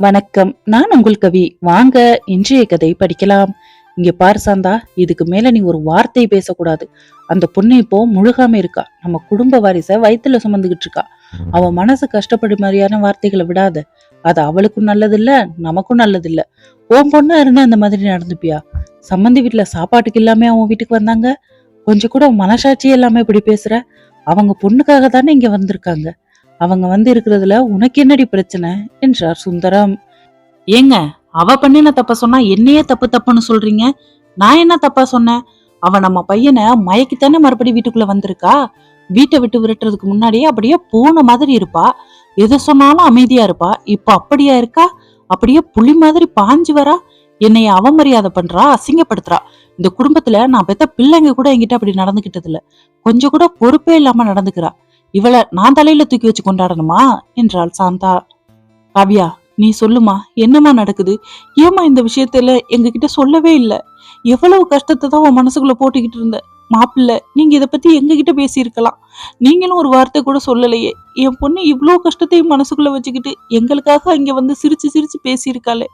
வணக்கம். நான் உங்கள் கவி. வாங்க இன்றைய கதை படிக்கலாம். இங்க பாரு சாந்தா இதுக்கு மேல நீ ஒரு வார்த்தை பேசக்கூடாது. அந்த பொண்ணு இப்போ முழுகாம இருக்கா. நம்ம குடும்ப வாரிசை வயித்துல சுமந்துகிட்டு இருக்கா. அவ மனசு கஷ்டப்படும் மாதிரியான வார்த்தைகளை விடாத. அது அவளுக்கும் நல்லதில்ல நமக்கும் நல்லதில்ல. உன் பொண்ணா இருந்தா அந்த மாதிரி நடந்துப்பியா? சம்மந்தி வீட்டுல சாப்பாட்டுக்கு இல்லாம அவன் வீட்டுக்கு வந்தாங்க? கொஞ்சம் கூட மனசாட்சி எல்லாமே இப்படி பேசுற? அவங்க பொண்ணுக்காக தானே இங்க வந்திருக்காங்க? அவங்க வந்து இருக்கிறதுல உனக்கு என்னடி பிரச்சனை? என்றார் சுந்தரம். ஏங்க அவ பண்ணின தப்ப சொன்னா என்னையே தப்பு தப்புன்னு சொல்றீங்க? நான் என்ன தப்பா சொன்னேன்? அவ நம்ம பையனை மயக்கித்தானே மறுபடியும் வீட்டுக்குள்ள வந்திருக்கா? வீட்டை விட்டு விரட்டுறதுக்கு முன்னாடியே அப்படியே பூனை மாதிரி இருப்பா. எது சொன்னாலும் அமைதியா இருப்பா. இப்ப அப்படியா இருக்கா? அப்படியே புலி மாதிரி பாஞ்சு வரா? என்னைய அவமரியாதை பண்றா? அசிங்கப்படுத்துறா? இந்த குடும்பத்துல நான் பெத்த பிள்ளைங்க கூட என்கிட்ட அப்படி நடந்துகிட்டது இல்ல கொஞ்சம் கூட பொறுப்பே இல்லாம நடந்துக்கிறா. இவளை நான் தலையில தூக்கி வச்சு கொண்டாடணுமா? என்றாள் சாந்தா. காவ்யா நீ சொல்லுமா என்னம்மா நடக்குது? ஏம்மா இந்த விஷயத்துல எங்ககிட்ட சொல்லவே இல்ல? எவ்வளவு கஷ்டத்தை தான் உன் மனசுக்குள்ள போட்டுக்கிட்டு இருந்த? மாப்பிள்ள நீங்க இதை பத்தி எங்ககிட்ட பேசியிருக்கலாம். நீங்களும் ஒரு வார்த்தை கூட சொல்லலையே. என் பொண்ணு இவ்வளோ கஷ்டத்தையும் மனசுக்குள்ள வச்சுக்கிட்டு எங்களுக்காக இங்க வந்து சிரிச்சு சிரிச்சு பேசியிருக்காளே.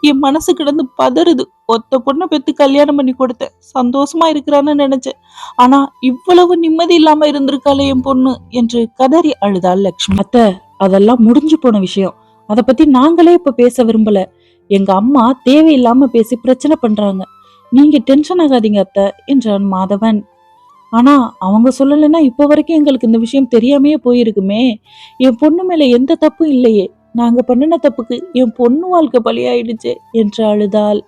என் மனசு கிடந்து பதறுது. ஒத்த பொண்ணை பெத்து கல்யாணம் பண்ணி கொடுத்தேன் சந்தோஷமா இருக்கிறான்னு நினைச்சேன். ஆனா இவ்வளவு நிம்மதி இல்லாம இருந்திருக்காளே என் பொண்ணு என்று கதறி அழுதாள் லக்ஷ்மி. அத்த அதெல்லாம் முடிஞ்சு போன விஷயம். அதை பத்தி நாங்களே இப்ப பேச விரும்பல. எங்க அம்மா தேவையில்லாம பேசி பிரச்சனை பண்றாங்க. நீங்க டென்ஷன் ஆகாதீங்க அத்தை என்றான் மாதவன். ஆனா அவங்க சொல்லலைன்னா இப்போ வரைக்கும் எங்களுக்கு இந்த விஷயம் தெரியாமையே போயிருக்குமே. என் பொண்ணு மேல எந்த தப்பும் இல்லையே. நாங்க பண்ணின தப்புக்கு என் பொண்ணு வாழ்க்கை பலியாயிடுச்சு என்று அழுதாள்.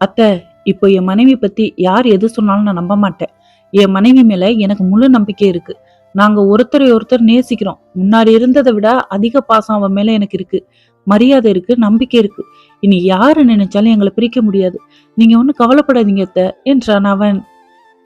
அத்தை இப்போ என் மனைவி பத்தி யார் எது சொன்னாலும் நான் நம்ப மாட்டேன். என் மனைவி மேல எனக்கு முழு நம்பிக்கை இருக்கு. நாங்க ஒருத்தரை ஒருத்தர் நேசிக்கிறோம். முன்னாடி இருந்ததை விட அதிக பாசம் அவன் மேல எனக்கு இருக்கு. மரியாதை இருக்கு நம்பிக்கை இருக்கு. இனி யாரு நினைச்சாலும் எங்களை பிரிக்க முடியாது. நீங்க ஒன்றும் கவலைப்படாதீங்க அத்தை என்றான் அவன்.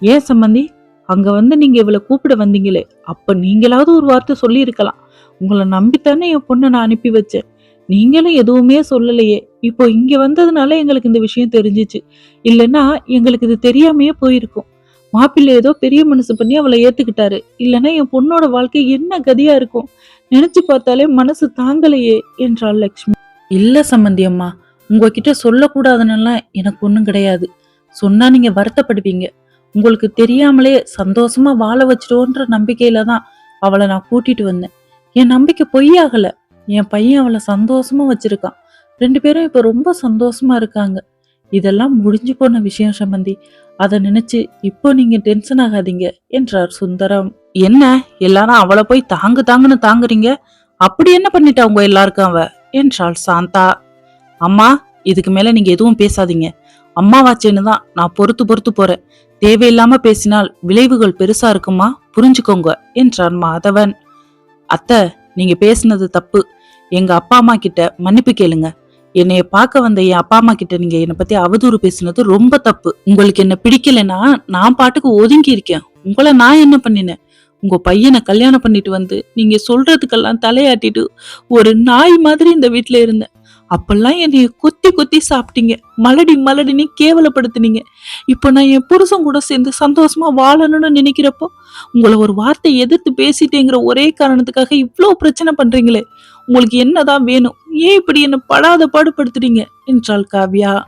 ஏன் சம்பந்தி? அங்க வந்து நீங்க இவளை கூப்பிட வந்தீங்களே அப்ப நீங்களாவது ஒரு வார்த்தை சொல்லி இருக்கலாம் உங்களை நம்பித்தானே என் பொண்ணை நான் அனுப்பி வச்சேன். நீங்களும் எதுவுமே சொல்லலையே. இப்போ இங்க வந்ததுனால எங்களுக்கு இந்த விஷயம் தெரிஞ்சிச்சு. இல்லைன்னா எங்களுக்கு இது தெரியாமையே போயிருக்கும். மாப்பிள்ளை ஏதோ பெரிய மனசு பண்ணி அவளை ஏத்துக்கிட்டாரு. இல்லைன்னா என் பொண்ணோட வாழ்க்கை என்ன கதியா இருக்கும்? நினைச்சு பார்த்தாலே மனசு தாங்கலையே என்றாள் லக்ஷ்மி. இல்ல சம்பந்தி அம்மா உங்ககிட்ட சொல்லக்கூடாதுன்னெல்லாம் எனக்கு ஒன்றும் கிடையாது. சொன்னா நீங்க வருத்தப்படுவீங்க. உங்களுக்கு தெரியாமலே சந்தோஷமா வாழ வச்சிடுவோன்ற நம்பிக்கையில தான் அவளை நான் கூட்டிட்டு வந்தேன். என் நம்பிக்கை பொய்யாகல என் பையன் அவளை சந்தோஷமா வச்சிருக்கான். ரெண்டு பேரும் இப்ப ரொம்ப சந்தோஷமா இருக்காங்க. இதெல்லாம் முடிஞ்சு போன விஷயம் சம்பந்தி. அதை நினைச்சு இப்போ நீங்க டென்ஷன் ஆகாதீங்க என்றார் சுந்தரம். என்ன? எல்லாரும் அவளை போய் தாங்கு தாங்குன்னு தாங்குறீங்க? அப்படி என்ன பண்ணிட்டா உங்க எல்லாருக்கும் அவ? என்றாள் சாந்தா. அம்மா இதுக்கு மேல நீங்க எதுவும் பேசாதீங்க. அம்மாவாச்சேன்னு தான் நான் பொறுத்து பொறுத்து போறேன். தேவையில்லாம பேசினால் விளைவுகள் பெருசா இருக்குமா? புரிஞ்சுக்கோங்க என்றான் மாதவன். அத்தை நீங்க பேசுனது தப்பு. எங்க அப்பா அம்மா கிட்ட மன்னிப்பு கேளுங்க. என்னைய பார்க்க வந்த என் அப்பா அம்மா கிட்ட நீங்க என்னை பத்தி அவதூறு பேசுனது ரொம்ப தப்பு. உங்களுக்கு என்ன பிடிக்கலைன்னா நான் பாட்டுக்கு ஒதுங்கி இருக்கேன். உங்களை நான் என்ன பண்ணினேன்? உங்க பையனை கல்யாணம் பண்ணிட்டு வந்து நீங்க சொல்றதுக்கெல்லாம் தலையாட்டிட்டு ஒரு நாய் மாதிரி இந்த வீட்டுல இருந்தேன். அப்பெல்லாம் என்னைய கொத்தி கொத்தி சாப்பிட்டீங்க. மலடி மலடின்னு கேவலப்படுத்தினீங்க. இப்போ நான் என் புருஷன் கூட சேர்ந்து சந்தோஷமா வாழணும்னு நினைக்கிறப்போ உங்களை ஒரு வார்த்தை எதிர்த்து பேசிட்டேங்கிற ஒரே காரணத்துக்காக இவ்வளோ பிரச்சனை பண்றீங்களே. உங்களுக்கு என்னதான் வேணும்? ஏன் இப்படி என்ன படாத பாடுபடுத்துறீங்க? என்றாள் காவ்யா.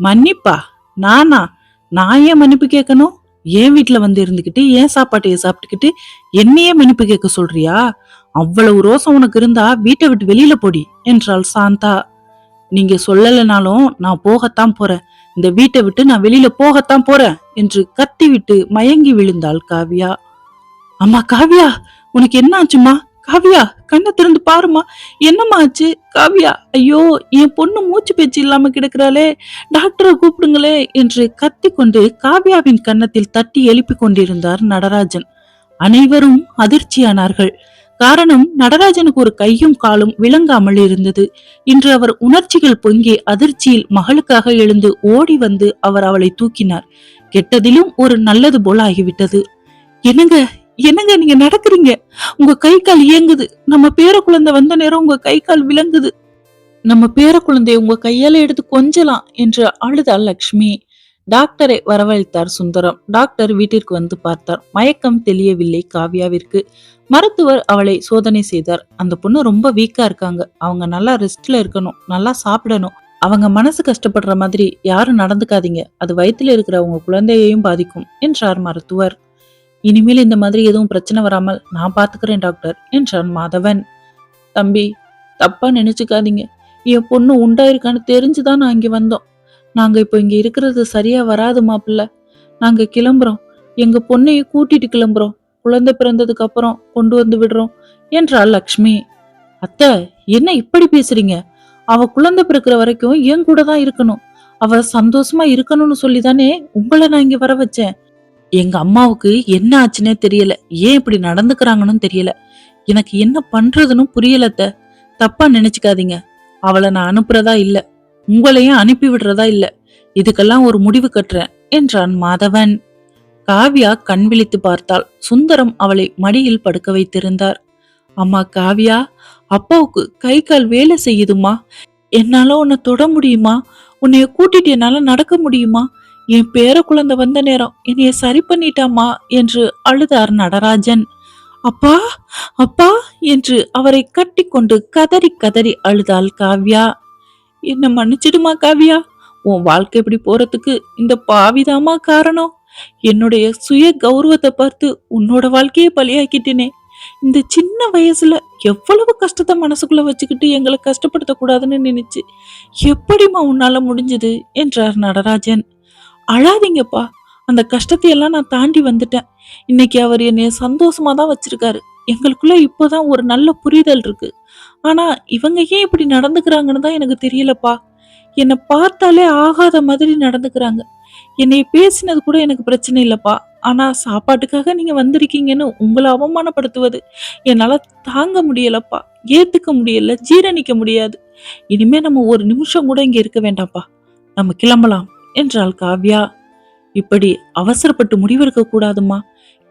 மன்னிப்பா நானா? நான் ஏன் மன்னிப்பு கேட்கணும்? என் வீட்டுல வந்து இருந்துகிட்டு ஏன் சாப்பாட்டையை சாப்பிட்டுக்கிட்டு என்னையே மன்னிப்பு கேட்க சொல்றியா? அவ்வளவு ரோசம் உனக்கு இருந்தா வீட்டை விட்டு வெளியில போடி என்றாள் சாந்தா. நீங்க சொல்லலைனாலும் நான் போகத்தான் போறேன். இந்த வீட்டை விட்டு நான் வெளியில போகத்தான் போறேன் என்று கத்திவிட்டு மயங்கி விழுந்தாள் காவ்யா. அம்மா காவ்யா உனக்கு என்ன ஆச்சுமா காவ்யா கண்ணை திறந்து பாருமா என்னம்மா ஆச்சு? காவ்யா ஐயோ என் பொண்ணு மூச்சு பேச்சு இல்லாம கிடக்குறாளே. டாக்டரை கூப்பிடுங்களே என்று கத்திக்கொண்டு காவ்யாவின் கன்னத்தில் தட்டி எழுப்பிக் கொண்டிருந்தார் நடராஜன். அனைவரும் அதிர்ச்சியானார்கள். காரணம் நடராஜனுக்கு ஒரு கையும் காலும் விளங்காமல் இருந்தது. இன்று அவர் உணர்ச்சிகள் பொங்கி அதிர்ச்சியில் மகளுக்காக எழுந்து ஓடி வந்து அவர் அவளை தூக்கினார். கெட்டதிலும் ஒரு நல்லது போல ஆகிவிட்டது என்னங்க என்னங்க நீங்க நடக்கிறீங்க? உங்க கை கால் இயங்குது. நம்ம பேர குழந்தை வந்த நேரம் உங்க கை கால் விளங்குது நம்ம பேர குழந்தைய உங்க கையால எடுத்து கொஞ்சலாம் என்று அழுதாள் லக்ஷ்மி. டாக்டரை வரவழைத்தார் சுந்தரம். டாக்டர் வீட்டிற்கு வந்து பார்த்தார். மயக்கம் தெளியவில்லை காவ்யாவிற்கு. மருத்துவர் அவளை சோதனை செய்தார். அந்த பொண்ணு ரொம்ப வீக்கா இருக்காங்க. அவங்க நல்லா ரெஸ்ட்ல இருக்கணும். நல்லா சாப்பிடணும். அவங்க மனசு கஷ்டப்படுற மாதிரி யாரும் நடந்துக்காதீங்க. அது வயிற்றுல இருக்கிற உங்க குழந்தையையும் பாதிக்கும் என்றார் மருத்துவர். இனிமேல் இந்த மாதிரி எதுவும் பிரச்சனை வராமல் நான் பார்த்துக்கிறேன் டாக்டர் என்றான் மாதவன். தம்பி தப்பா நினைச்சுக்காதீங்க. என் பொண்ணு உண்டாயிருக்கான்னு தெரிஞ்சுதான் நான் இங்கே வந்தோம். நாங்க இப்போ இங்க இருக்கிறது சரியா வராது மாப்பிள்ள. நாங்க கிளம்புறோம். எங்க பொண்ணையும் கூட்டிட்டு கிளம்புறோம். குழந்தை பிறந்ததுக்கு அப்புறம் கொண்டு வந்து விடுறோம் என்றாள் லக்ஷ்மி. அத்தை என்ன இப்படி பேசுறீங்க? அவ குழந்தை பிறக்கிற வரைக்கும் என் கூட தான் இருக்கணும். அவ சந்தோஷமா இருக்கணும்னு சொல்லி தானே உங்களை நான் இங்க வர வச்சேன். எங்க அம்மாவுக்கு என்ன ஆச்சுன்னே தெரியல. ஏன் இப்படி நடந்துக்கிறாங்கன்னு தெரியல. எனக்கு என்ன பண்றதுன்னு புரியலத்த தப்பா நினைச்சுக்காதீங்க. அவளை நான் அனுப்புறதா இல்ல. உங்களையும் அனுப்பி விடுறதா இல்ல. இதுக்கெல்லாம் ஒரு முடிவு கட்டுறேன் என்றான் மாதவன். காவ்யா கண் விழித்து பார்த்தாள். சுந்தரம் அவளை மடியில் படுக்க வைத்திருந்தார். அம்மா காவ்யா அப்பாவுக்கு கை கால் வேலை செய்யுதுமா? என்னால உன்னை தொட முடியுமா? உன்னைய கூட்டிட்டு என்னால நடக்க முடியுமா? என் பேர குழந்தை வந்த நேரம் என்னைய சரி பண்ணிட்டாமா என்று அழுதார் நடராஜன். அப்பா அப்பா என்று அவரை கட்டிக்கொண்டு கதறி கதறி அழுதாள் காவ்யா. என்ன மன்னிச்சிடுமா காவ்யா? உன் வாழ்க்கை இப்படி போறதுக்கு இந்த பாவிதாமா காரணம். என்னுடைய சுய கௌரவத்தை பார்த்து உன்னோட வாழ்க்கையை பலியாக்கிட்டேனே. இந்த சின்ன வயசுல எவ்வளவு கஷ்டத்தை மனசுக்குள்ள வச்சுக்கிட்டு எங்களை கஷ்டப்படுத்த கூடாதுன்னு நினைச்சு எப்படிம்மா உன்னால முடிஞ்சது? என்றார் நடராஜன். அழாதீங்கப்பா. அந்த கஷ்டத்தையெல்லாம் நான் தாண்டி வந்துட்டேன். இன்னைக்கு அவர் என்னை சந்தோஷமா தான் வச்சிருக்காரு. எங்களுக்குள்ள இப்போதான் ஒரு நல்ல புரிதல் இருக்கு. ஆனா இவங்க ஏன் இப்படி நடந்துக்கிறாங்கன்னு தான் எனக்கு தெரியலப்பா. என்னை பார்த்தாலே ஆகாத மாதிரி நடந்துக்கிறாங்க. என்னை பேசினது கூட எனக்கு பிரச்சனை இல்லைப்பா. ஆனா சாப்பாட்டுக்காக நீங்க வந்திருக்கீங்கன்னு உங்களை அவமானப்படுத்துவது என்னால தாங்க முடியலப்பா. ஏத்துக்க முடியல ஜீரணிக்க முடியாது. இனிமே நம்ம ஒரு நிமிஷம் கூட இங்க இருக்க வேண்டாம்ப்பா. நம்ம கிளம்பலாம். என்றாள் காவ்யா. இப்படி அவசரப்பட்டு முடிவெடுக்க கூடாதுமா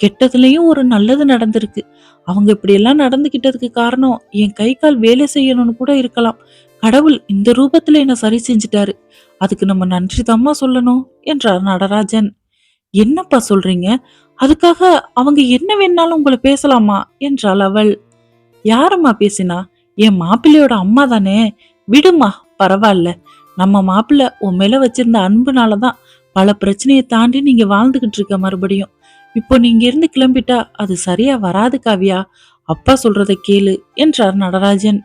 கெட்டதுலயும் ஒரு நல்லது நடந்திருக்கு. அவங்க இப்படி எல்லாம் நடந்துகிட்டதுக்கு காரணம் என் கை கால் வேலை செய்யணும்னு கூட இருக்கலாம். கடவுள் இந்த ரூபத்துல என்ன சரி செஞ்சுட்டாரு. அதுக்கு நம்ம நன்றி தாம்மா சொல்லணும் என்றார் நடராஜன். என்னப்பா சொல்றீங்க? அதுக்காக அவங்க என்ன வேணாலும் உங்களை பேசலாமா என்றாள் அவள். யாரம்மா பேசினா? என் மாப்பிள்ளையோட அம்மா தானே. விடுமா பரவாயில்ல. நம்ம மாப்பிள்ளை உன் மேல வச்சிருந்த அன்புனாலதான் பல பிரச்சனையை தாண்டி நீங்க வாழ்ந்துகிட்டு இருக்க மறுபடியும். இப்போ நீங்க இருந்து கிளம்பிட்டா அது சரியா வராது காவியா. அப்பா சொல்றத கேளு என்றார் நடராஜன்.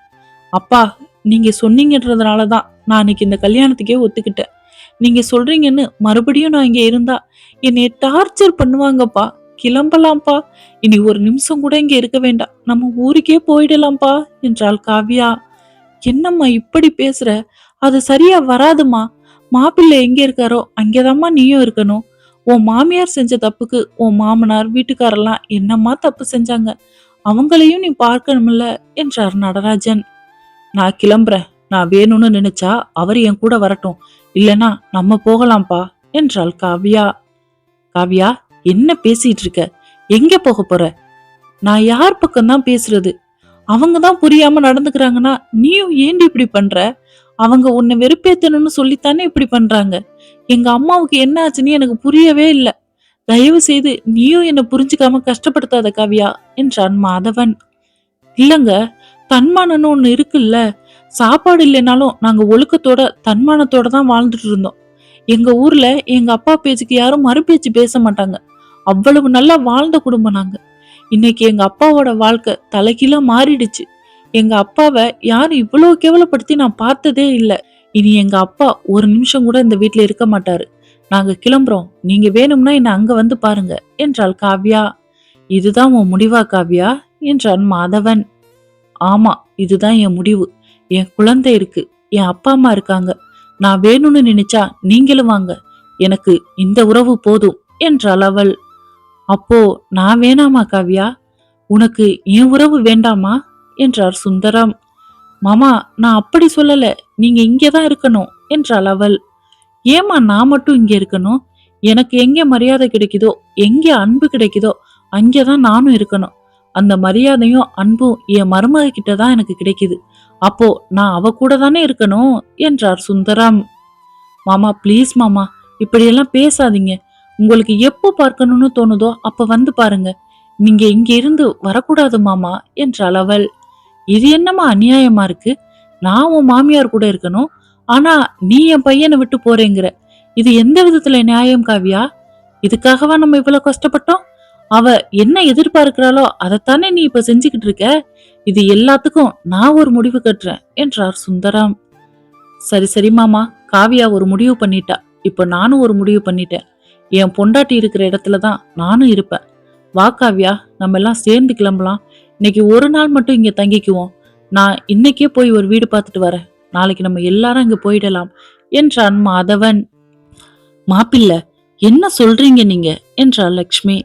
அப்பா நீங்க சொன்னீங்கன்றதுனாலதான் நான் அன்னைக்கு இந்த கல்யாணத்துக்கே ஒத்துக்கிட்டேன். நீங்க சொல்றீங்கன்னு மறுபடியும் நான் இங்க இருந்தா என்னைய டார்ச்சர் பண்ணுவாங்கப்பா. கிளம்பலாம்ப்பா. இனி ஒரு நிமிஷம் கூட இங்க இருக்க வேண்டாம். நம்ம ஊருக்கே போயிடலாம்ப்பா என்றாள் காவ்யா. என்னம்மா இப்படி பேசுற? அது சரியா வராதுமா? மாப்பிள்ளை எங்க இருக்காரோ அங்கேதாம்மா நீயும் இருக்கணும். உன் மாமியார் செஞ்ச தப்புக்கு உன் மாமனார் வீட்டுக்காரெல்லாம் என்னம்மா தப்பு செஞ்சாங்க? அவங்களையும் நீ பார்க்கணும்ல என்றார் நடராஜன். நான் கிளம்புறேன். நான் வேணும்னு நினைச்சா அவர் என் கூட வரட்டும். இல்லனா நம்ம போகலாம்ப்பா என்றாள் காவ்யா. காவ்யா என்ன பேசிட்டு இருக்க எங்க போக போற? நான் யார் பக்கம்தான் பேசுறது? அவங்க தான் புரியாம நடந்துக்கிறாங்கன்னா நீயும் ஏண்டி இப்படி பண்ற? அவங்க உன்னை வெறுப்பேத்தணும்னு சொல்லித்தானே இப்படி பண்றாங்க? எங்க அம்மாவுக்கு என்ன ஆச்சுன்னு எனக்கு புரியவே இல்லை. தயவு செய்து நீயும் என்னை புரிஞ்சுக்காம கஷ்டப்படுத்தாத கவியா என்றான் மாதவன். இல்லங்க தன்மானம்னு ஒண்ணு இருக்குல்ல. சாப்பாடு இல்லைனாலும் நாங்க ஒழுக்கத்தோட தன்மானத்தோட தான் வாழ்ந்துட்டு இருந்தோம். எங்க ஊர்ல எங்க அப்பா பேச்சுக்கு யாரும் மறுபேச்சு பேச மாட்டாங்க. அவ்வளவு நல்லா வாழ்ந்த குடும்பம் நாங்க. இன்னைக்கு எங்க அப்பாவோட வாழ்க்கை தலைகீழா மாறிடுச்சு. எங்க அப்பாவை யாரும் இவ்வளவு கேவலப்படுத்தி நான் பார்த்ததே இல்லை. இனி எங்க அப்பா ஒரு நிமிஷம் கூட இந்த வீட்டில் இருக்க மாட்டாரு. நாங்க கிளம்புறோம். நீங்க வேணும்னா என்ன அங்க வந்து பாருங்க என்றாள் காவ்யா. இதுதான் உன் முடிவா காவ்யா? என்றான் மாதவன். ஆமா இதுதான் என் முடிவு. என் குழந்தை இருக்கு. என் அப்பா அம்மா இருக்காங்க. நான் வேணும்னு நினைச்சா நீங்களும் வாங்க. எனக்கு இந்த உறவு போதும் என்றாள் அவள். அப்போ நான் வேணாமா காவ்யா? உனக்கு என் உறவு வேண்டாமா? என்றார் சுந்தரம். மாமா நான் அப்படி சொல்லல. நீங்க இங்கதான் இருக்கணும் என்றாள் அவள். ஏமா நான் மட்டும் இங்கே இருக்கணும்? எனக்கு எங்கே மரியாதை கிடைக்குதோ எங்கே அன்பு கிடைக்குதோ அங்கதான் நானும் இருக்கணும். அந்த மரியாதையும் அன்பும் என் மருமக கிட்ட தான் எனக்கு கிடைக்குது. அப்போ நான் அவ கூட தானே இருக்கணும்? என்றார் சுந்தரம். மாமா ப்ளீஸ் மாமா இப்படியெல்லாம் பேசாதீங்க. உங்களுக்கு எப்போ பார்க்கணும்னு தோணுதோ அப்ப வந்து பாருங்க. நீங்க இங்க இருந்து வரக்கூடாது மாமா என்றாள் அவள். இது என்னம்மா அநியாயமா இருக்கு? நான் உன் மாமியார் கூட இருக்கணும். ஆனா நீ என் பையனை விட்டு போறேங்கிற. இது எந்த விதத்துல நியாயம் காவியா? இதுக்காகவா நம்ம இவ்வளவு கஷ்டப்பட்டோம்? அவ என்ன எதிர்பார்க்கிறாளோ அதைத்தானே நீ இப்ப செஞ்சுக்கிட்டு இருக்க? இது எல்லாத்துக்கும் நான் ஒரு முடிவு கட்டுறேன் என்றார் சுந்தரம். சரி சரி மாமா. காவியா ஒரு முடிவு பண்ணிட்டா. இப்ப நானும் ஒரு முடிவு பண்ணிட்டேன். என் பொண்டாட்டி இருக்கிற இடத்துல தான் நானும் இருப்பேன். வா காவியா. நம்ம எல்லாம் சேர்ந்து கிளம்பலாம். இன்னைக்கு ஒரு நாள் மட்டும் இங்கே தங்கிக்குவோம். நான் இன்னைக்கே போய் ஒரு வீடு பார்த்துட்டு வரேன். நாளைக்கு நம்ம எல்லாரும் அங்கே போயிடலாம். என்றான் மாதவன். மாப்பிள்ள என்ன சொல்றீங்க நீங்க? என்றாள் லக்ஷ்மி.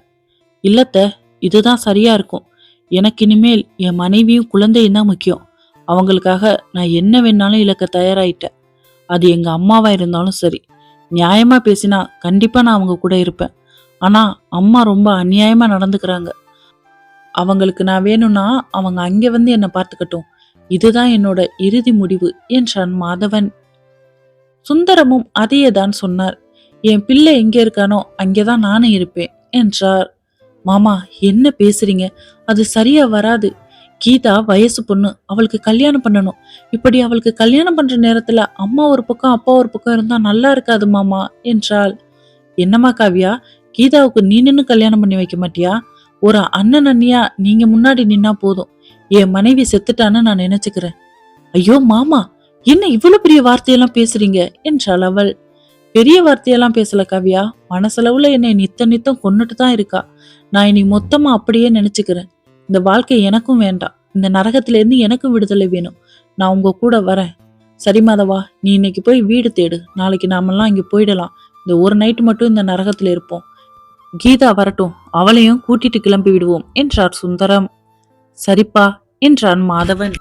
இல்லத்த இதுதான் சரியா இருக்கும். எனக்கு இனிமேல் என் மனைவியும் குழந்தையும் தான் முக்கியம். அவங்களுக்காக நான் என்ன வேணாலும் இழக்க தயாராயிட்டேன். அது எங்க அம்மாவா இருந்தாலும் சரி. நியாயமா பேசினா கண்டிப்பா நான் அவங்க கூட இருப்பேன். ஆனா அம்மா ரொம்ப அநியாயமா நடந்துக்கிறாங்க. அவங்களுக்கு நான் வேணும்னா அவங்க அங்கே வந்து என்னை பார்த்துக்கட்டும். இதுதான் என்னோட இறுதி முடிவு என்றான் மாதவன். சுந்தரமும் அதையே தான் சொன்னார். என் பிள்ளை எங்கே இருக்கானோ அங்கேதான் நானும் இருப்பேன் என்றார். மாமா என்ன பேசுறீங்க? அது சரியா வராது. கீதா வயசு பொண்ணு அவளுக்கு கல்யாணம் பண்ணணும். இப்படி அவளுக்கு கல்யாணம் பண்ற நேரத்துல அம்மா ஒரு பக்கம் அப்பா ஒரு பக்கம் இருந்தா நல்லா இருக்காது மாமா என்றாள். என்னம்மா காவியா கீதாவுக்கு நீ நின்னு கல்யாணம் பண்ணி வைக்க மாட்டியா? ஒரு அண்ணன் அண்ணியா நீங்க முன்னாடி நின்னா போதும். என் மனைவி செத்துட்டான்னு நான் நினைச்சுக்கிறேன். ஐயோ மாமா என்ன இவ்வளவு பெரிய வார்த்தையெல்லாம் பேசுறீங்க? என்றாள் அவள். பெரிய வார்த்தையெல்லாம் பேசல கவியா. மனசளவுல என்னை நித்த நித்தம் கொன்னுட்டு தான் இருக்கா. நான் இனி மொத்தமா அப்படியே நினைச்சுக்கிறேன். இந்த வாழ்க்கை எனக்கும் வேண்டாம். இந்த நரகத்துல இருந்து எனக்கும் விடுதலை வேணும். நான் உங்க கூட வரேன். சரி மாதவா நீ இன்னைக்கு போய் வீடு தேடு. நாளைக்கு நாமெல்லாம் இங்க போயிடலாம். இந்த ஒரு நைட்டு மட்டும் இந்த நரகத்துல இருப்போம். கீதா வரட்டும் அவளையும் கூட்டிட்டு கிளம்பி விடுவோம் என்றார் சுந்தரம். சரிப்பா என்றான் மாதவன்.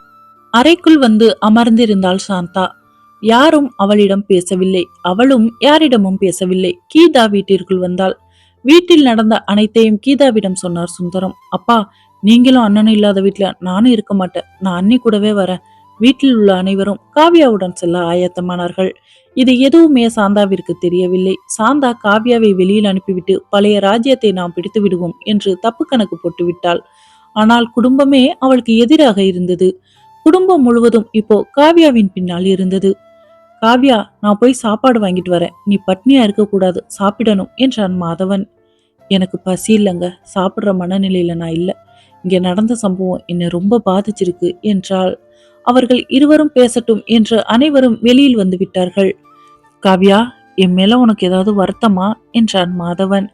அறைக்குள் வந்து அமர்ந்திருந்தாள் சாந்தா. யாரும் அவளிடம் பேசவில்லை. அவளும் யாரிடமும் பேசவில்லை. கீதா வீட்டிற்குள் வந்தாள். வீட்டில் நடந்த அனைத்தையும் கீதாவிடம் சொன்னார் சுந்தரம். அப்பா நீங்களும் அண்ணனும் இல்லாத வீட்ல நானும் இருக்க மாட்டேன். நான் அண்ணி கூடவே வரேன். வீட்டில் உள்ள அனைவரும் காவியாவுடன் செல்ல ஆயத்தமானார்கள். இது எதுவுமே சாந்தாவிற்கு தெரியவில்லை. சாந்தா காவியாவை வெளியில் அனுப்பிவிட்டு பழைய ராஜ்யத்தை நாம் பிடித்து விடுவோம் என்று தப்பு கணக்கு போட்டுவிட்டாள். ஆனால் குடும்பமே அவளுக்கு எதிராக இருந்தது. குடும்பம் முழுவதும் இப்போ காவியாவின் பின்னால் இருந்தது. காவ்யா நான் போய் சாப்பாடு வாங்கிட்டு வரேன். நீ பட்னியா இருக்கக்கூடாது. சாப்பிடணும் என்றான் மாதவன். எனக்கு பசி இல்லைங்க. சாப்பிட்ற மனநிலையில நான் இல்லை. இங்கே நடந்த சம்பவம் என்னை ரொம்ப பாதிச்சிருக்கு என்றாள். அவர்கள் இருவரும் பேசட்டும் என்று அனைவரும் வெளியில் வந்து விட்டார்கள் காவ்யா என் மேல உனக்கு ஏதாவது வருத்தமா? என்றான் மாதவன்.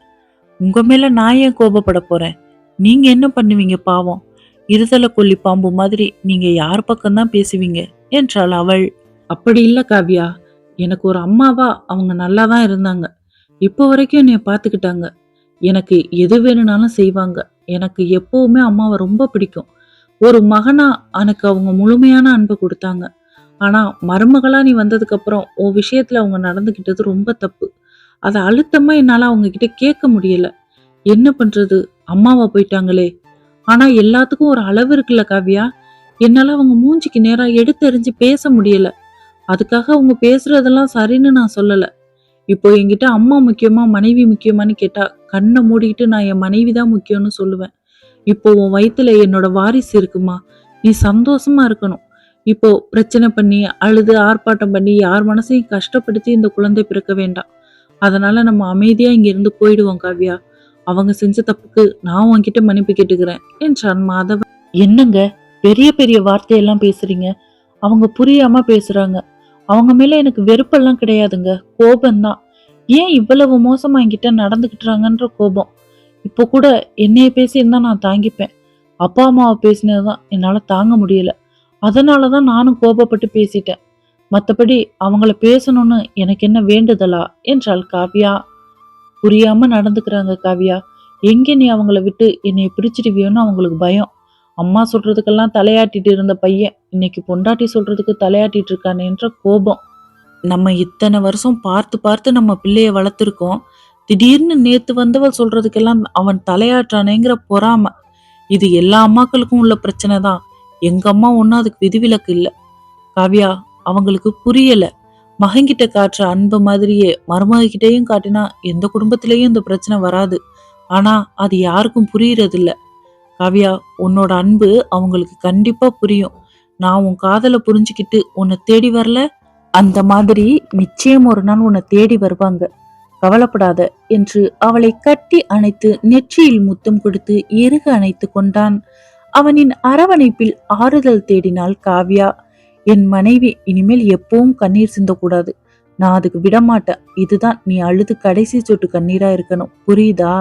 உங்க மேல நான் ஏன் கோபப்பட போறேன்? நீங்க என்ன பண்ணுவீங்க பாவம்? இருதலை கொல்லி பாம்பு மாதிரி நீங்க யார் பக்கம்தான் பேசுவீங்க? என்றாள் அவள். அப்படி இல்ல காவ்யா. எனக்கு ஒரு அம்மாவா அவங்க நல்லா தான் இருந்தாங்க. இப்போ வரைக்கும் என்னை பார்த்துக்கிட்டாங்க. எனக்கு எது வேணும்னாலும் செய்வாங்க. எனக்கு எப்பவுமே அம்மாவை ரொம்ப பிடிக்கும். ஒரு மகனா எனக்கு அவங்க முழுமையான அன்பை கொடுத்தாங்க. ஆனா மருமகளா நீ வந்ததுக்கு அப்புறம் உன் விஷயத்துல அவங்க நடந்துகிட்டது ரொம்ப தப்பு. அதை அழுத்தமா என்னால அவங்க கிட்ட கேட்க முடியல. என்ன பண்றது? அம்மாவா போயிட்டாங்களே. ஆனா எல்லாத்துக்கும் ஒரு அளவு இருக்குல்ல காவியா? என்னால அவங்க மூஞ்சிக்கு நேரா எடுத்தெறிஞ்சு பேச முடியல. அதுக்காக அவங்க பேசுறதெல்லாம் சரின்னு நான் சொல்லல. இப்போ என்கிட்ட அம்மா முக்கியமா மனைவி முக்கியமான்னு கேட்டா கண்ணை மூடிக்கிட்டு நான் என் மனைவி தான் முக்கியம்னு சொல்லுவேன். இப்போ உன் வயித்துல என்னோட வாரிசு இருக்குமா? நீ சந்தோஷமா இருக்கணும். இப்போ பிரச்சனை பண்ணி அழுது ஆர்ப்பாட்டம் பண்ணி யார் மனசையும் கஷ்டப்படுத்தி இந்த குழந்தை பிறக்க வேண்டாம். அதனால நம்ம அமைதியா இங்கிருந்து போயிடுவோம் காவ்யா. அவங்க செஞ்ச தப்புக்கு நான் உன்கிட்ட மன்னிப்பு கேட்டுக்கிறேன் என்றான் மாதவன் என்னங்க? பெரிய பெரிய வார்த்தையெல்லாம் பேசுறீங்க. அவங்க புரியாம பேசுறாங்க. அவங்க மேல எனக்கு வெறுப்பெல்லாம் கிடையாதுங்க. கோபம்தான். ஏன் இவ்வளவு மோசமா என்கிட்ட நடந்துகிட்டுறாங்கன்ற கோபம்? இப்போ கூட என்னைய பேசியிருந்தா நான் தாங்கிப்பேன். அப்பா அம்மாவை பேசினதுதான் என்னால தாங்க முடியல. அதனாலதான் நானும் கோபப்பட்டு பேசிட்டேன். மத்தபடி அவங்கள பேசணும்னு எனக்கு என்ன வேண்டுதலா? என்றாள் காவ்யா. புரியாம நடந்துக்கிறாங்க காவ்யா. எங்கே நீ அவங்கள விட்டு என்னைய பிரிச்சிடுவியோன்னு அவங்களுக்கு பயம். அம்மா சொல்றதுக்கெல்லாம் தலையாட்டிட்டு இருந்த பையன் இன்னைக்கு பொண்டாட்டி சொல்றதுக்கு தலையாட்டிட்டு இருக்கானேன்ற கோபம். நம்ம இத்தனை வருஷம் பார்த்து பார்த்து நம்ம பிள்ளைய வளர்த்துருக்கோம். திடீர்னு நேத்து வந்தவள் சொல்றதுக்கெல்லாம் அவன் தலையாட்டானேங்கிற பொறாம. இது எல்லா அம்மாக்களுக்கும் உள்ள பிரச்சனை தான். எங்க அம்மா ஒன்றும் அதுக்கு விதிவிலக்கு இல்லை. காவியா அவங்களுக்கு புரியல. மகன்கிட்ட காட்டுற அன்பு மாதிரியே மருமகிட்டையும் காட்டினா எந்த குடும்பத்திலையும் இந்த பிரச்சனை வராது. ஆனா அது யாருக்கும் புரியறது இல்ல காவியா உன்னோட அன்பு அவங்களுக்கு கண்டிப்பா புரியும். நான் உன் காதலை புரிஞ்சுக்கிட்டு உன்னை தேடி வரல. அந்த மாதிரி நிச்சயம் ஒரு நாள் உன்னை தேடி வருவாங்க. கவலைப்படாத என்று அவளை கட்டி அணைத்து நெற்றியில் முத்தம் கொடுத்து இறுக அணைத்து கொண்டான். அவனின் அரவணைப்பில் ஆறுதல் தேடினாள் காவ்யா. என் மனைவி இனிமேல் எப்பவும் கண்ணீர் சிந்தக்கூடாது. நான் அதுக்கு விடமாட்டேன். இதுதான் நீ அழுது கடைசி சொட்டு கண்ணீரா இருக்கணும். புரியுதா?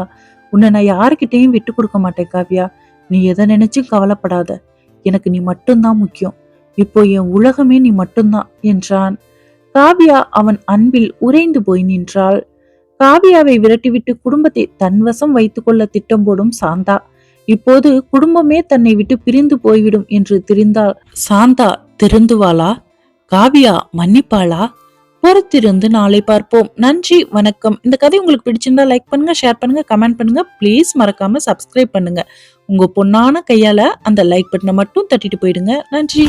உன்னை நான் யாருக்கிட்டையும் விட்டு கொடுக்க மாட்டேன் காவ்யா. நீ எதை நினைச்சும் கவலைப்படாத. எனக்கு நீ மட்டும்தான் முக்கியம். இப்போ என் உலகமே நீ மட்டும்தான் என்றான். காவ்யா அவன் அன்பில் உறைந்து போய் நின்றாள். காவியாவை விரட்டிவிட்டு குடும்பத்தை தன்வசம் வைத்துக்கொள்ள திட்டம் போடும் சாந்தா. இப்போது குடும்பமே தன்னை விட்டு பிரிந்து போய்விடும் என்று தெரிந்தால் சாந்தா திருந்துவாளா? காவியா மன்னிப்பாளா? பொறுத்திருந்து நாளை பார்ப்போம். நன்றி வணக்கம். இந்த கதை உங்களுக்கு பிடிச்சிருந்தா லைக் பண்ணுங்க ஷேர் பண்ணுங்க கமெண்ட் பண்ணுங்க. ப்ளீஸ் மறக்காம சப்ஸ்கிரைப் பண்ணுங்க. உங்க பொண்ணான கையால அந்த லைக் பட்டனை மட்டும் தட்டிட்டு போயிடுங்க. நன்றி.